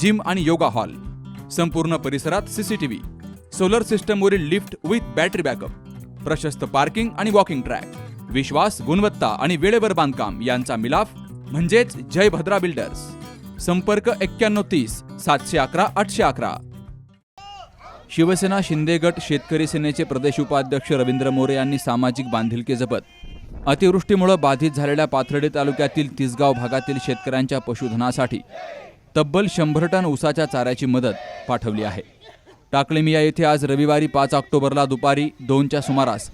Gym आणि yoga hall. संपूर्ण परिसरात सीसीटीव्ही सोलर सिस्टमवरील लिफ्ट विथ बॅटरी बॅकअप. प्रशस्त पार्किंग आणि वॉकिंग ट्रॅक. विश्वास गुणवत्ता आणि वेळेवर बांधकाम यांचा मिलाफ म्हणजेच जय भद्रा बिल्डर्स. संपर्क एक्क्याण्णव तीस सातशे अकरा आठशे अकरा. शिवसेना शिंदे गट शेतकरी सेनेचे प्रदेश उपाध्यक्ष रवींद्र मोरे यांनी सामाजिक बांधिलकी जपत अतिवृष्टीमुळे बाधित झालेल्या पाथर्डी तालुक्यातील तिसगाव भागातील शेतकऱ्यांच्या पशुधनासाठी तब्बल शंभर टन ऊसाच्या चाऱ्याची मदत पाठवली आहे. टाकळीमिया येथे आज रविवारी पाच ऑक्टोबरला दुपारी दोनच्या सुमारास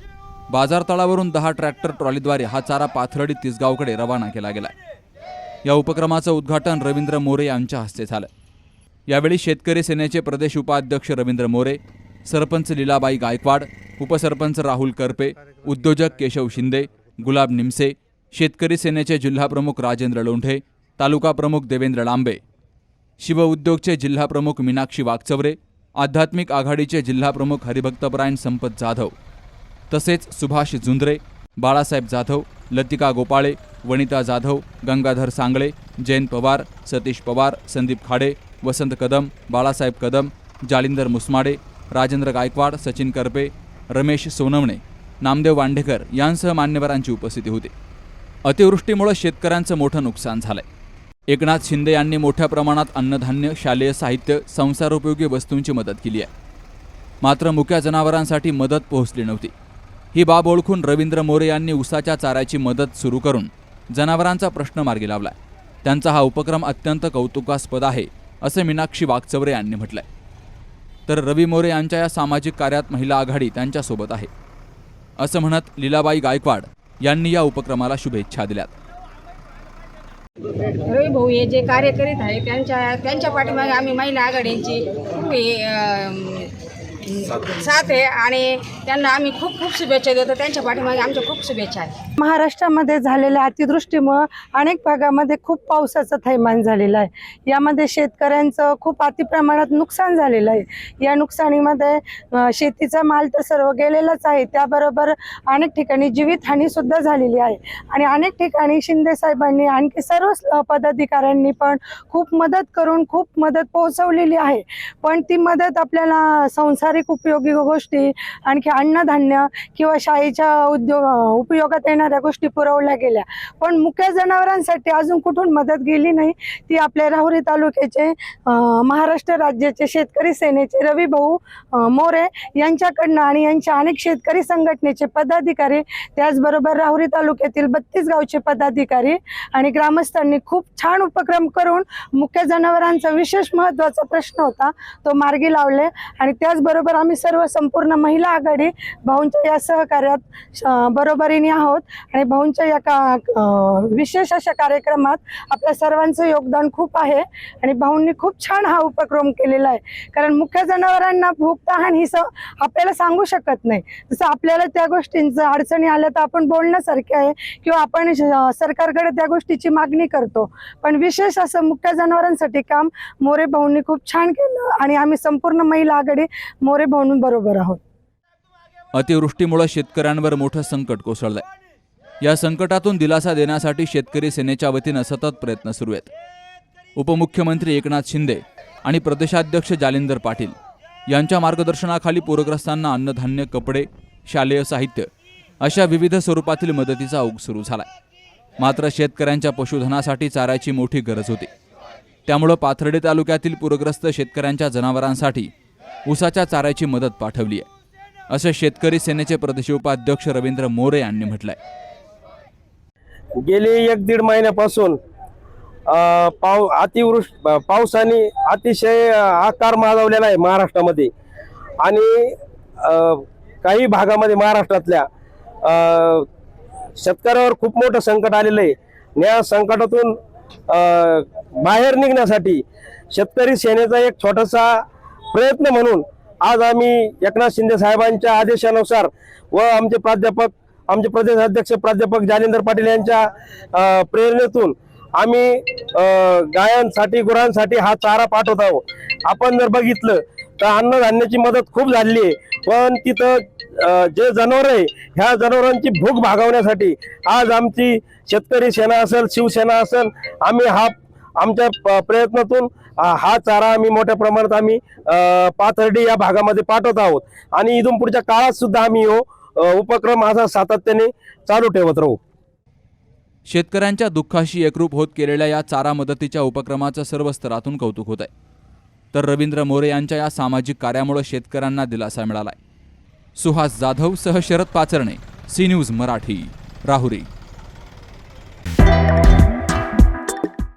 बाजारतळावरून दहा ट्रॅक्टर ट्रॉलीद्वारे हा चारा पाथर्डी तिसगावकडे रवाना केला गेला. या उपक्रमाचं उद्घाटन रवींद्र मोरे यांच्या हस्ते झालं. यावेळी शेतकरी सेनेचे प्रदेश उपाध्यक्ष रवींद्र मोरे सरपंच लीलाबाई गायकवाड उपसरपंच राहुल करपे उद्योजक केशव शिंदे गुलाब निमसे शेतकरी सेनेचे जिल्हाप्रमुख राजेंद्र लोंढे तालुका प्रमुख देवेंद्र लांबे शिवउद्योगचे जिल्हाप्रमुख मीनाक्षी वागचवरे आध्यात्मिक आघाडीचे जिल्हाप्रमुख हरिभक्तपरायण संपत जाधव तसेच सुभाष जुंद्रे बाळासाहेब जाधव लतिका गोपाळे वनिता जाधव गंगाधर सांगळे जयंत पवार सतीश पवार संदीप खाडे वसंत कदम बाळासाहेब कदम जालिंदर मुसमाडे राजेंद्र गायकवाड सचिन करपे रमेश सोनवणे नामदेव वांडेकर यांसह मान्यवरांची उपस्थिती होती. अतिवृष्टीमुळे शेतकऱ्यांचं मोठं नुकसान झालंय. एकनाथ शिंदे यांनी मोठ्या प्रमाणात अन्नधान्य शालेय साहित्य संसारोपयोगी वस्तूंची मदत केली आहे. मात्र मुक्या जनावरांसाठी मदत पोहोचली नव्हती. ही बाब ओळखून रवींद्र मोरे यांनी उसाच्या चाऱ्याची मदत सुरू करून जनावरांचा प्रश्न मार्गी लावलाय. त्यांचा हा उपक्रम अत्यंत कौतुकास्पद आहे असे मीनाक्षी वागचवरे यांनी म्हटलंय. तर रवी मोरे यांच्या या सामाजिक कार्यात महिला आघाडी त्यांच्यासोबत आहे. असं म्हणत लीलाबाई गायकवाड यांनी या उपक्रमाला शुभेच्छा दिल्यात. रवी भाऊ हे जे कार्य करीत आहे त्यांच्या त्यांच्या पाठीमागे आम्ही महिला आघाडींची हे, साथ आहे आणि त्यांना आम्ही खूप खूप शुभेच्छा देतो. त्यांच्या पाठीमागे आमच्या खूप शुभेच्छा आहेत. महाराष्ट्रामध्ये झालेल्या अतिवृष्टीमुळं अनेक भागामध्ये खूप पावसाचं थैमान झालेलं आहे. यामध्ये शेतकऱ्यांचं खूप अतिप्रमाणात नुकसान झालेलं आहे. या नुकसानीमध्ये शेतीचा माल तर सर्व गेलेलाच आहे. त्याबरोबर अनेक ठिकाणी जीवितहानीसुद्धा झालेली आहे. आणि अनेक ठिकाणी शिंदे साहेबांनी आणखी सर्व पदाधिकाऱ्यांनी पण खूप मदत करून खूप मदत पोहोचवलेली आहे. पण ती मदत आपल्याला संसारिक उपयोगी गोष्टी आणखी अन्नधान्य किंवा शाळेच्या उद्योग उपयोगात येणाऱ्या गोष्टी पुरवल्या गेल्या. पण मुक्या जनावरांसाठी अजून कुठून मदत गेली नाही ती आपल्या राहुरी तालुक्याचे महाराष्ट्र राज्याचे शेतकरी सेनेचे रवी भाऊ मोरे यांच्याकडनं आणि यांच्या अनेक शेतकरी संघटनेचे पदाधिकारी त्याचबरोबर राहुरी तालुक्यातील बत्तीस गावचे पदाधिकारी आणि ग्रामस्थांनी खूप छान उपक्रम करून मुख्य जनावरांचा विशेष महत्त्वाचा प्रश्न होता तो मार्गी लावले. आणि त्याचबरोबर आम्ही सर्व संपूर्ण महिला आघाडी भाऊंच्या या सहकार्यात बरोबरीने आहोत. आणि भाऊंच्या या का विशेष अशा कार्यक्रमात आपल्या सर्वांचं योगदान खूप आहे. आणि भाऊंनी खूप छान हा उपक्रम केलेला आहे. कारण मुख्य जनावरांना भूक तहान ही स आपल्याला सांगू शकत नाही. जसं आपल्याला त्या गोष्टींचं अडचणी आल्या तर आपण बोलण्यासारखे आहे किंवा आपण सरकारकडे त्या गोष्टीची मागणी करतो. पण विशेष असं मुख्य जनावरांसाठी काम मोरे भाऊंनी खूप छान केलं. आणि आम्ही संपूर्ण महिला आघाडी मोरे बरोबर आहोत. अतिवृष्टीमुळे शेतकऱ्यांवर मोठं संकट कोसळलंय. या संकटातून दिलासा देण्यासाठी शेतकरी सेनेच्या वतीनं सतत प्रयत्न सुरू आहेत. उपमुख्यमंत्री एकनाथ शिंदे आणि प्रदेशाध्यक्ष जालिंदर पाटील यांच्या मार्गदर्शनाखाली पूरग्रस्तांना अन्नधान्य कपडे शालेय साहित्य अशा विविध स्वरूपातील मदतीचा ओघ सुरू झालाय. मात्र शेतकऱ्यांच्या पशुधनासाठी चाऱ्याची मोठी गरज होती. त्यामुळं पाथर्डी तालुक्यातील पूरग्रस्त शेतकऱ्यांच्या जनावरांसाठी उसाच्या चाऱ्याची मदत पाठवली आहे. असं शेतकरी सेनेचे प्रदेश उपाध्यक्ष रवींद्र मोरे यांनी म्हटलंय. गेली एक दीड महिन्यापासून पाव अतिवृष्ट पावसाने अतिशय आकार माजवलेला आहे महाराष्ट्रामध्ये. आणि काही भागामध्ये महाराष्ट्रातल्या शेतकऱ्यावर खूप मोठं संकट आलेलं आहे. या संकटातून बाहेर निघण्यासाठी शेतकरी सेनेचा एक छोटासा प्रयत्न म्हणून आज आम्ही एकनाथ शिंदे साहेबांच्या आदेशानुसार व आमचे प्राध्यापक आमचे प्रदेश अध्यक्ष प्राध्यापक जालिंदर पाटील यांच्या प्रेरणेतून आम्ही गायांसाठी गुरांसाठी हा चारा पाठवत आहोत. आपण जर बघितलं तर अन्नधान्याची मदत खूप झाली आहे. पण तिथं जे जनावर आहे ह्या जनावरांची भूक भागवण्यासाठी आज आमची शेतकरी सेना असेल शिवसेना असेल आम्ही हा आमच्या प- प्रयत्नातून हा चारा आम्ही मोठ्या प्रमाणात आम्ही पाथर्डी या भागामध्ये पाठवत आहोत. आणि इथून पुढच्या काळात सुद्धा आम्ही हो उपक्रम असा सातत्याने चालू ठेवत राहू. शेतकऱ्यांच्या दुःखाशी एकरूप होत केलेल्या या चारा मदतीच्या उपक्रमाचं सर्व स्तरातून कौतुक होत आहे तर रवींद्र मोरे यांच्या या सामाजिक कार्यामुळे शेतकऱ्यांना दिलासा मिळालाय. सुहास जाधव सह शरद पाचरणे सी न्यूज मराठी राहुरी.